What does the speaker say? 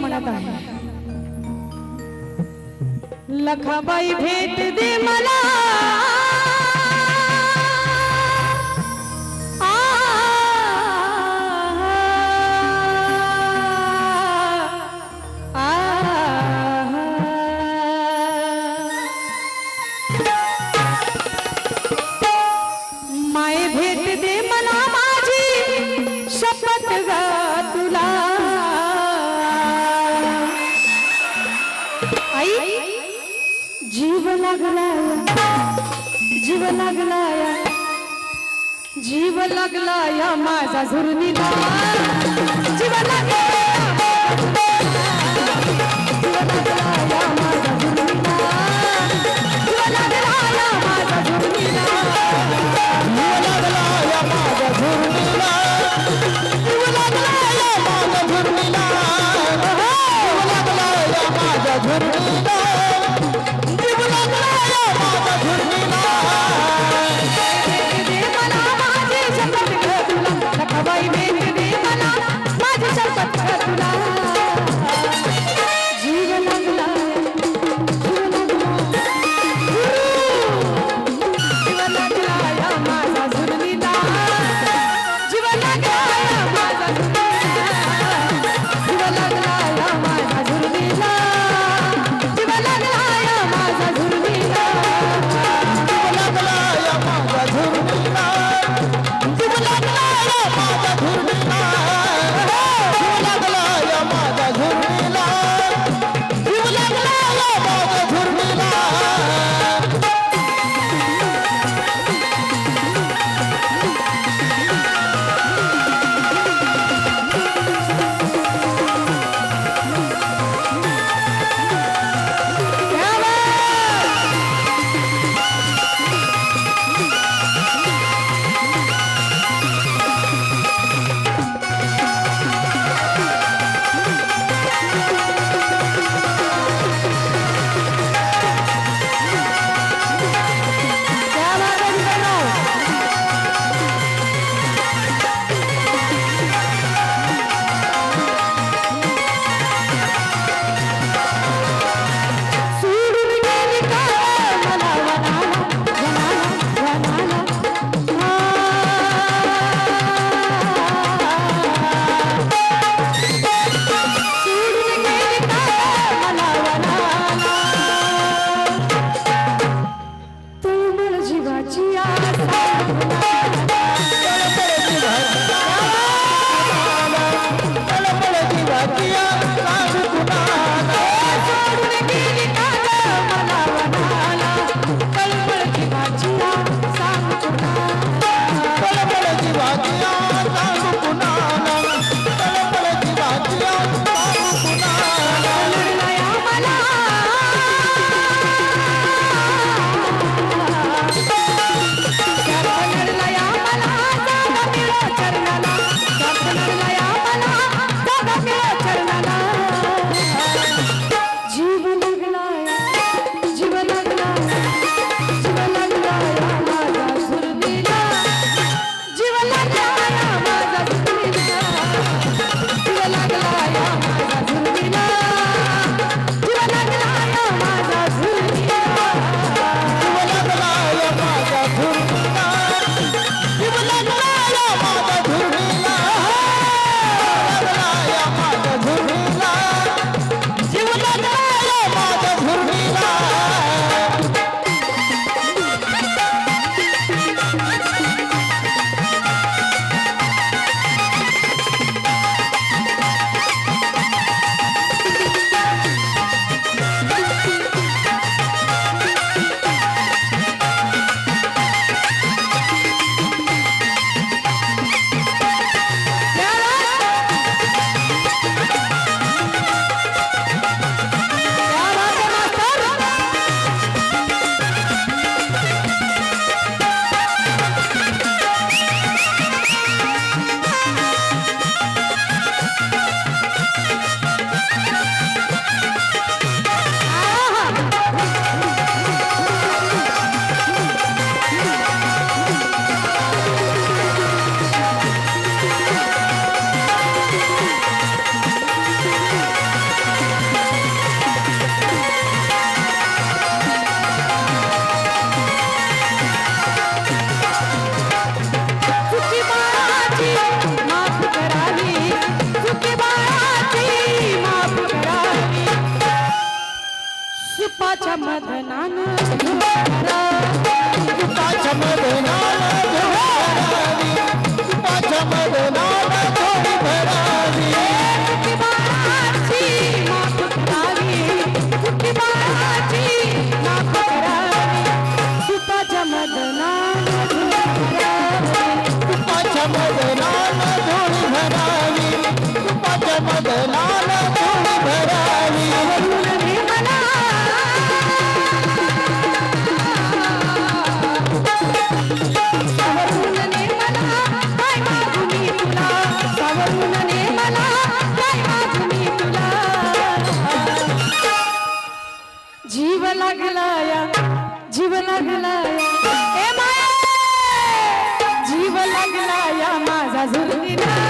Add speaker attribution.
Speaker 1: मनात आहे. लखाबाई भेट दे मला. जीव
Speaker 2: लागला जीव लागला
Speaker 1: माझा
Speaker 2: झुरणीला जीव लागला मदनान. मदनान. घालाया जीव लागलाया जीव
Speaker 1: लागलाया
Speaker 2: माझा झुरगिला